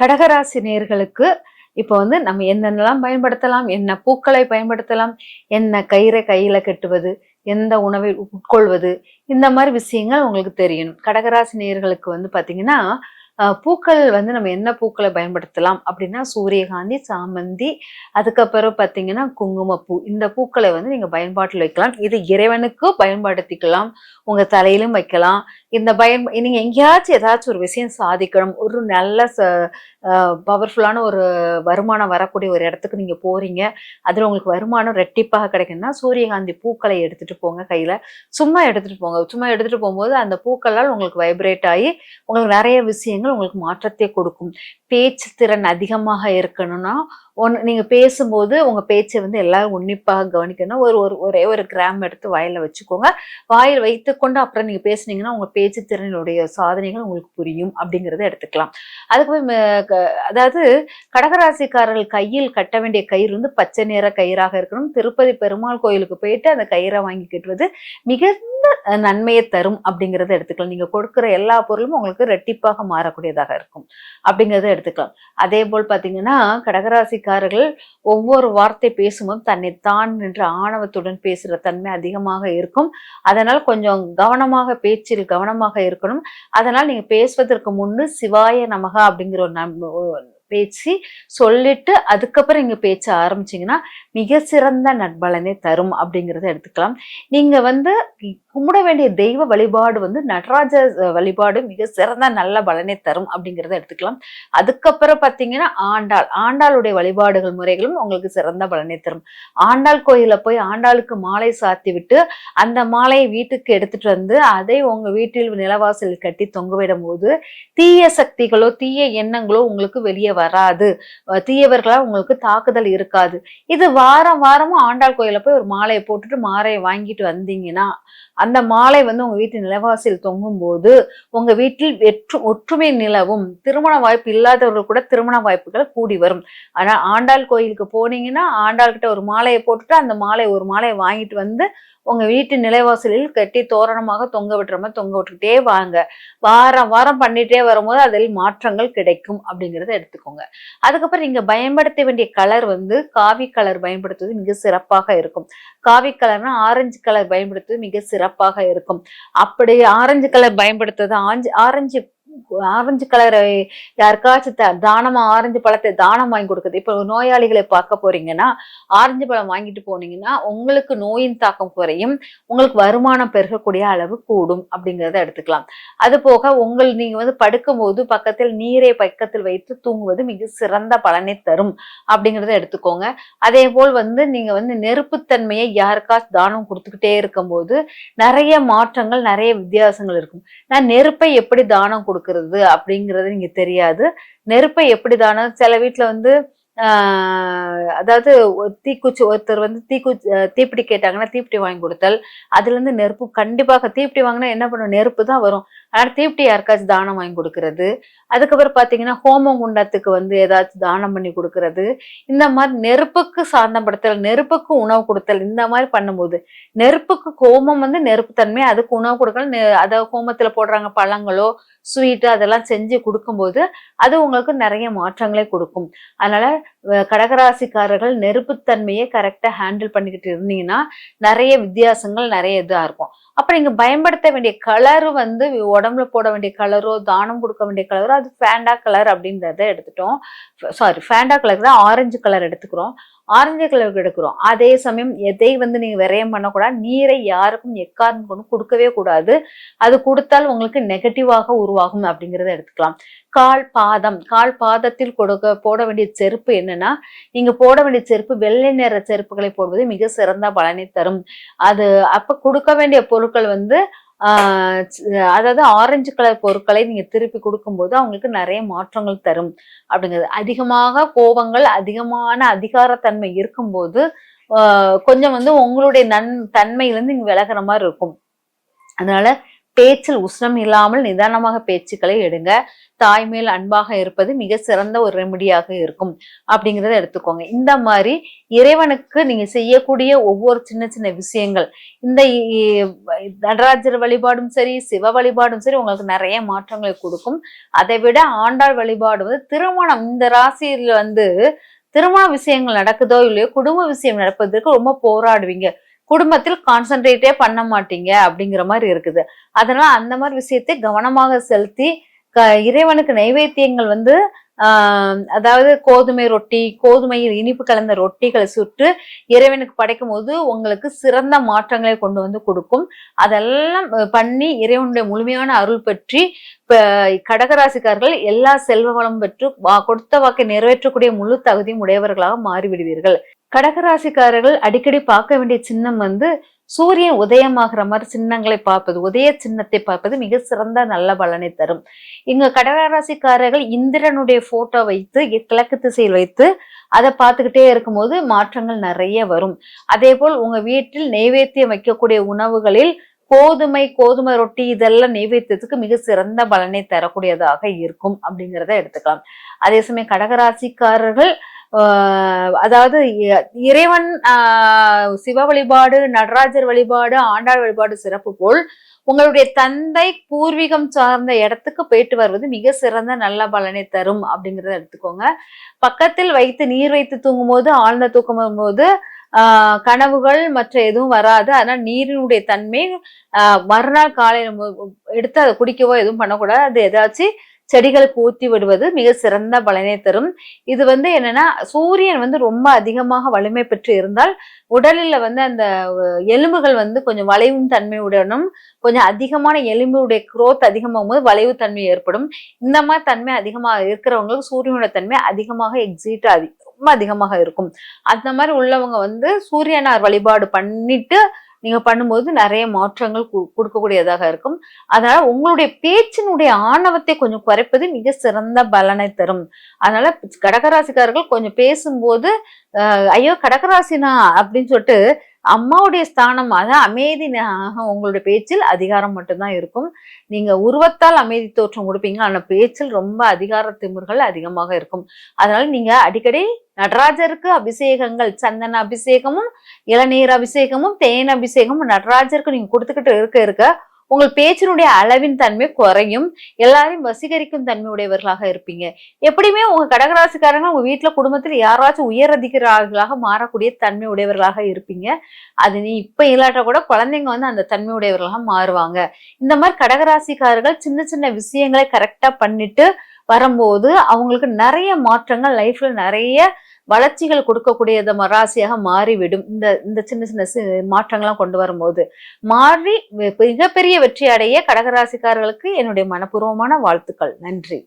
கடகராசி நேர்களுக்கு இப்போ வந்து நம்ம என்னென்னலாம் பயன்படுத்தலாம்? என்ன பூக்களை பயன்படுத்தலாம்? என்ன கயிறை கையில கட்டுவது? எந்த உணவை உட்கொள்வது? இந்த மாதிரி விஷயங்கள் உங்களுக்கு தெரியணும் கடகராசி நேர்களுக்கு வந்து பார்த்தீங்கன்னா பூக்கள் வந்து நம்ம என்ன பூக்களை பயன்படுத்தலாம் அப்படின்னா சூரியகாந்தி சாமந்தி அதுக்கப்புறம் பார்த்தீங்கன்னா குங்குமப்பூ. இந்த பூக்களை வந்து நீங்கள் பயன்பாட்டில் வைக்கலாம். இது இறைவனுக்கு பயன்படுத்திக்கலாம். உங்கள் தலையிலும் வைக்கலாம். இந்த பயம் நீங்க எங்கேயாச்சும் ஏதாச்சும் ஒரு விஷயம் சாதிக்கணும். ஒரு நல்ல பவர்ஃபுல்லான ஒரு வருமானம் வரக்கூடிய ஒரு இடத்துக்கு நீங்க போறீங்க. அதுல உங்களுக்கு வருமானம் ரெட்டிப்பாக கிடைக்குன்னா சூரியகாந்தி பூக்களை எடுத்துட்டு போங்க கையில. சும்மா எடுத்துட்டு போங்க. சும்மா எடுத்துட்டு போகும்போது அந்த பூக்களால் உங்களுக்கு வைப்ரேட் ஆகி உங்களுக்கு நிறைய விஷயங்கள் உங்களுக்கு மாற்றத்தை கொடுக்கும். பேச்சு திறன் அதிகமாக இருக்கணும்னா ஒன்று நீங்கள் பேசும்போது உங்கள் பேச்சை வந்து எல்லாரும் உன்னிப்பாக கவனிக்கணும். ஒரு ஒரு ஒரே ஒரு கிராம் எடுத்து வாயில் வச்சுக்கோங்க. வாயில் வைத்துக்கொண்டு அப்புறம் நீங்கள் பேசுனீங்கன்னா உங்கள் பேச்சு திறனுடைய சாதனைகள் உங்களுக்கு புரியும் அப்படிங்கிறத எடுத்துக்கலாம். அதுக்கு ம- க- அதாவது கடகராசிக்காரர்கள் கையில் கட்ட வேண்டிய கயிறு வந்து பச்சை நிற கயிறாக இருக்கணும். திருப்பதி பெருமாள் கோயிலுக்கு போயிட்டு அந்த கயிறை வாங்கி கட்டுவது மிகுந்த நன்மையை தரும் அப்படிங்கிறத எடுத்துக்கலாம். நீங்க கொடுக்குற எல்லா பொருளும் உங்களுக்கு ரெட்டிப்பாக மாறக்கூடியதாக இருக்கும். அப்படிங்கிறத எடுத்துக்கலாம். அதே போல் பாத்தீங்கன்னா கடகராசிக்காரர்கள் ஒவ்வொரு வார்த்தை பேசும்போது தன்னை தான் நின்று ஆணவத்துடன் பேசுற தன்மை அதிகமாக இருக்கும். அதனால் கொஞ்சம் கவனமாக பேச்சில் கவனமாக இருக்கணும். அதனால் நீங்க பேசுவதற்கு முன்னு சிவாய நமக அப்படிங்கிற ஒரு நம் பேச்சு சொல்லிட்டு அதுக்கப்புறம் நீங்க பேச்ச ஆரம்பிச்சிங்கன்னா மிக சிறந்த நட்பலனை தரும் அப்படிங்கிறத எடுத்துக்கலாம். நீங்க வந்து கும்பிட வேண்டிய தெய்வ வழிபாடு வந்து நடராஜ வழிபாடு மிக சிறந்த நல்ல பலனை தரும் அப்படிங்கிறத எடுத்துக்கலாம். அதுக்கப்புறம் பார்த்தீங்கன்னா ஆண்டாள். ஆண்டாளுடைய வழிபாடுகள் முறைகளும் உங்களுக்கு சிறந்த பலனை தரும். ஆண்டாள் கோயிலில் போய் ஆண்டாளுக்கு மாலை சாத்தி விட்டு அந்த மாலையை வீட்டுக்கு எடுத்துட்டு வந்து அதை உங்க வீட்டில் நிலவாசல் கட்டி தொங்கவிடும் போது தீய சக்திகளோ தீய எண்ணங்களோ உங்களுக்கு வெளியே வராது. தீயவர்களால் உங்களுக்கு தாக்குதல் இருக்காது. இது வாரம் வாரமும் ஆண்டாள் கோயிலில் போய் ஒரு மாலையை போட்டுட்டு மாலையை வாங்கிட்டு வந்தீங்கன்னா அந்த மாலை வந்து உங்க வீட்டு நிலவாசியில் தொங்கும் போது உங்க வீட்டில் வெற்று ஒற்றுமை நிலவும் திருமண வாய்ப்பு இல்லாதவர்கள் கூட திருமண வாய்ப்புகள் கூடி வரும். ஆனா ஆண்டாள் கோயிலுக்கு போனீங்கன்னா ஆண்டாள் கிட்ட ஒரு மாலையை போட்டுட்டு அந்த மாலை ஒரு மாலையை வாங்கிட்டு வந்து உங்க வீட்டு நிலைவாசலில் கட்டி தோரணமாக தொங்க விட்டுற மாதிரி தொங்க விட்டுக்கிட்டே வாங்க. வாரம் வாரம் பண்ணிட்டே வரும்போது அதில் மாற்றங்கள் கிடைக்கும் அப்படிங்கிறத எடுத்துக்கோங்க. அதுக்கப்புறம் நீங்க பயன்படுத்த வேண்டிய கலர் வந்து காவி கலர் பயன்படுத்துவது மிக சிறப்பாக இருக்கும். காவி கலர்னா ஆரஞ்சு கலர் பயன்படுத்துவது மிக சிறப்பாக இருக்கும். அப்படி ஆரஞ்சு கலர் பயன்படுத்துவது ஆஞ்சு ஆரஞ்சு ஆரஞ்சு கலரை யாருக்காச்சும் த- தானமா ஆரஞ்சு பழத்தை தானம் வாங்கி கொடுக்குது. இப்போ நோயாளிகளை பார்க்க போறீங்கன்னா ஆரஞ்சு பழம் வாங்கிட்டு போனீங்கன்னா உங்களுக்கு நோயின் தாக்கம் குறையும். உங்களுக்கு வருமானம் பெருகக்கூடிய அளவு கூடும் அப்படிங்கிறத எடுத்துக்கலாம். அது போக உங்கள் நீங்க வந்து படுக்கும்போது பக்கத்தில் நீரை பக்கத்தில் வைத்து தூங்குவது மிக சிறந்த பலனை தரும் அப்படிங்கிறத எடுத்துக்கோங்க. அதே போல் வந்து நீங்க வந்து நெருப்புத்தன்மையை யாருக்காச்சும் தானம் கொடுத்துக்கிட்டே இருக்கும்போது நிறைய மாற்றங்கள் நிறைய வித்தியாசங்கள் இருக்கும். நான் நெருப்பை எப்படி தானம் கொடுக்கறது அப்படிங்கிறது நீங்க தெரியாது. நெருப்பை எப்படிதானா சில வீட்டுல வந்து அதாவது தீக்குச்சி ஒருத்தர் வந்து தீக்குச்சி தீப்பிடி கேட்டாங்கன்னா தீப்பிடி வாங்கி கொடுத்தல். அதுலேருந்து நெருப்பு கண்டிப்பாக தீப்பிடி வாங்கினா என்ன பண்ணும்? நெருப்பு தான் வரும். ஆனால் தீப்பிடி யாருக்காச்சும் தானம் வாங்கி கொடுக்கறது. அதுக்கப்புறம் பார்த்தீங்கன்னா ஹோமம் குண்டத்துக்கு வந்து ஏதாச்சும் தானம் பண்ணி கொடுக்கறது. இந்த மாதிரி நெருப்புக்கு சாந்தப்படுத்தல் நெருப்புக்கு உணவு கொடுத்தல் இந்த மாதிரி பண்ணும்போது நெருப்புக்கு ஹோமம் வந்து நெருப்பு தன்மை அதுக்கு உணவு கொடுக்கணும். நெ- ஹோமத்தில் போடுறாங்க பழங்களோ ஸ்வீட்டு அதெல்லாம் செஞ்சு கொடுக்கும்போது அது உங்களுக்கு நிறைய மாற்றங்களை கொடுக்கும். அதனால கடகராசிக்காரர்கள் நெருப்புத்தன்மையை கரெக்டாக ஹேண்டில் பண்ணிக்கிட்டு இருந்தீங்கன்னா நிறைய வித்தியாசங்கள் நிறைய இதாக இருக்கும். அப்புறம் இங்கே பயன்படுத்த வேண்டிய கலரு வந்து உடம்புல போட வேண்டிய கலரோ தானம் கொடுக்க வேண்டிய கலரோ அது ஃபேண்டா கலர் அப்படின்றத எடுத்துட்டோம். சாரி ஃபேண்டா கலர் தான் ஆரஞ்சு கலர் எடுத்துக்கிறோம். ஆரஞ்சு கலர் எடுக்கிறோம். அதே சமயம் எதை வந்து நீங்க விரயம் பண்ணக்கூடாது நீரை யாருக்கும் எக்காரணம் கொண்டு கொடுக்கவே கூடாது. அது கொடுத்தால் உங்களுக்கு நெகட்டிவாக உருவாகும் அப்படிங்கிறத எடுத்துக்கலாம். கால் பாதம் கால் பாதத்தில் கொடுக்க போட வேண்டிய செருப்பு என்னன்னா நீங்க போட வேண்டிய செருப்பு வெள்ளை நிற செருப்புகளை போடுவது மிக சிறந்த பலனை தரும். அது அப்ப கொடுக்க வேண்டிய பொருட்கள் வந்து அதாவது ஆரஞ்சு கலர் பொருட்களை நீங்க திருப்பி கொடுக்கும்போது அவங்களுக்கு நிறைய மாற்றங்கள் தரும் அப்படிங்கிறது. அதிகமாக கோபங்கள் அதிகமான அதிகாரத்தன்மை இருக்கும்போது ஆஹ் கொஞ்சம் வந்து உங்களுடைய நன் தன்மையிலிருந்து நீங்க விலகுற மாதிரி இருக்கும். அதனால பேச்சில் உஷ்ணம் இல்லாமல் நிதானமாக பேச்சுக்களை எடுங்க. தாய் மேல் அன்பாக இருப்பது மிக சிறந்த ஒரு ரெமடியாக இருக்கும். அப்படிங்கிறத எடுத்துக்கோங்க. இந்த மாதிரி இறைவனுக்கு நீங்க செய்யக்கூடிய ஒவ்வொரு சின்ன சின்ன விஷயங்கள் இந்த இ- நடராஜர் வழிபாடும் சரி சிவ வழிபாடும் சரி உங்களுக்கு நிறைய மாற்றங்களை கொடுக்கும். அதை விட ஆண்டாள் வழிபாடு வந்து திருமணம். இந்த ராசியில் வந்து திருமண விஷயங்கள் நடக்குதோ இல்லையோ குடும்ப விஷயம் நடப்பதற்கு ரொம்ப போராடுவீங்க. குடும்பத்தில் கான்சென்ட்ரேட்டே பண்ண மாட்டீங்க அப்படிங்கிற மாதிரி இருக்குது. அதனால அந்த மாதிரி விஷயத்தை கவனமாக செலுத்தி க இறைவனுக்கு நைவேத்தியங்கள் வந்து அதாவது கோதுமை ரொட்டி கோதுமையில் இனிப்பு கலந்த ரொட்டிகளை சுட்டு இறைவனுக்கு படைக்கும் போது உங்களுக்கு சிறந்த மாற்றங்களை கொண்டு வந்து கொடுக்கும். அதெல்லாம் பண்ணி இறைவனுடைய முழுமையான அருள் பற்றி இப்ப கடகராசிக்காரர்கள் எல்லா செல்வ வளம் பெற்று வா- கொடுத்த வாக்கை நிறைவேற்றக்கூடிய முழு தகுதியும் உடையவர்களாக மாறிவிடுவீர்கள். கடகராசிக்காரர்கள் அடிக்கடி பார்க்க வேண்டிய சின்னம் வந்து சூரியன் உதயமாகிற மாதிரி சின்னங்களை பார்ப்பது உதய சின்னத்தை பார்ப்பது மிக சிறந்த நல்ல பலனை தரும். இங்க கடகராசிக்காரர்கள் இந்திரனுடைய போட்டோ வைத்து கிழக்கு திசையில் வைத்து அதை பார்த்துக்கிட்டே இருக்கும்போது மாற்றங்கள் நிறைய வரும். அதே போல் உங்க வீட்டில் நெய்வேத்தியம் வைக்கக்கூடிய உணவுகளில் கோதுமை கோதுமை ரொட்டி இதெல்லாம் நெய்வேத்தியத்துக்கு மிக சிறந்த பலனை தரக்கூடியதாக இருக்கும் அப்படிங்கிறத எடுத்துக்கலாம். அதே சமயம் கடகராசிக்காரர்கள் அதாவது இ- இறைவன் சிவ வழிபாடு நடராஜர் வழிபாடு ஆண்டாள் வழிபாடு சிறப்பு போல் உங்களுடைய தந்தை பூர்வீகம் சார்ந்த இடத்துக்கு போயிட்டு வருவது மிக சிறந்த நல்ல பலனை தரும் அப்படிங்கிறத எடுத்துக்கோங்க. பக்கத்தில் வைத்து நீர் வைத்து தூங்கும் போது ஆழ்ந்த தூக்கம் வரும்போது கனவுகள் மற்ற எதுவும் வராது. அதனால் நீரினுடைய தன்மை மறுநாள் காலையில் எடுத்து அதை குடிக்கவோ எதுவும் பண்ணக்கூடாது. அது ஏதாச்சும் செடிகளுக்கு பூத்தி விடுவது மிக சிறந்த பலனை தரும். இது வந்து என்னன்னா சூரியன் வந்து ரொம்ப அதிகமாக வலிமை பெற்று இருந்தால் உடலில் வந்து அந்த எலும்புகள் வந்து கொஞ்சம் வளைவும் தன்மையுடனும் கொஞ்சம் அதிகமான எலும்புடைய குரோத் அதிகமாகும் போது வளைவு தன்மை ஏற்படும். இந்த மாதிரி தன்மை அதிகமாக இருக்கிறவங்களுக்கு சூரியனோட தன்மை அதிகமாக எக்ஸிட் அதி ரொம்ப அதிகமாக இருக்கும். அந்த மாதிரி உள்ளவங்க வந்து சூரியனார் வழிபாடு பண்ணிட்டு நீங்க பண்ணும்போது நிறைய மாற்றங்கள் கு- கொடுக்கக்கூடியதாக இருக்கும். அதனால உங்களுடைய பேச்சினுடைய ஆணவத்தை கொஞ்சம் குறைப்பது மிக சிறந்த பலனை தரும். அதனால கடகராசிக்காரர்கள் கொஞ்சம் பேசும்போது ஐயோ கடகராசினா அப்படின்னு சொல்லிட்டு அம்மாவுடைய ஸ்தானம் அதான் அமைதி உங்களுடைய பேச்சில் அதிகாரம் மட்டும்தான் இருக்கும். நீங்க உருவத்தால் அமைதி தோற்றம் கொடுப்பீங்க. ஆனா பேச்சில் ரொம்ப அதிகார திமிர்கள் அதிகமாக இருக்கும். அதனால நீங்க அடிக்கடி நடராஜருக்கு அபிஷேகங்கள் சந்தன அபிஷேகமும் இளநீர் அபிஷேகமும் தேன் அபிஷேகமும் நடராஜருக்கு நீங்க கொடுத்துக்கிட்டு இருக்க இருக்க உங்கள் பேச்சினுடைய அளவின் தன்மை குறையும். எல்லாரையும் வசீகரிக்கும் தன்மை உடையவர்களாக இருப்பீங்க. எப்படியுமே உங்க கடகராசிக்காரங்க உங்க வீட்டுல குடும்பத்தில் யாராச்சும் உயர் அதிகாரிகளாக மாறக்கூடிய தன்மை உடையவர்களாக இருப்பீங்க. அது நீ இப்ப இல்லாட்ட கூட குழந்தைங்க வந்து அந்த தன்மை உடையவர்களாக மாறுவாங்க. இந்த மாதிரி கடகராசிக்காரர்கள் சின்ன சின்ன விஷயங்களை கரெக்டா பண்ணிட்டு வரும்போது அவங்களுக்கு நிறைய மாற்றங்கள் லைஃப்ல நிறைய வளர்ச்சிகள் கொடுக்கக்கூடியத மராசியாக மாறிவிடும். இந்த இந்த சின்ன சின்ன சி- மாற்றங்கள்லாம் கொண்டு வரும்போது மாறி மிகப்பெரிய வெற்றி அடைய கடகராசிக்காரர்களுக்கு என்னுடைய மனப்பூர்வமான வாழ்த்துக்கள். நன்றி.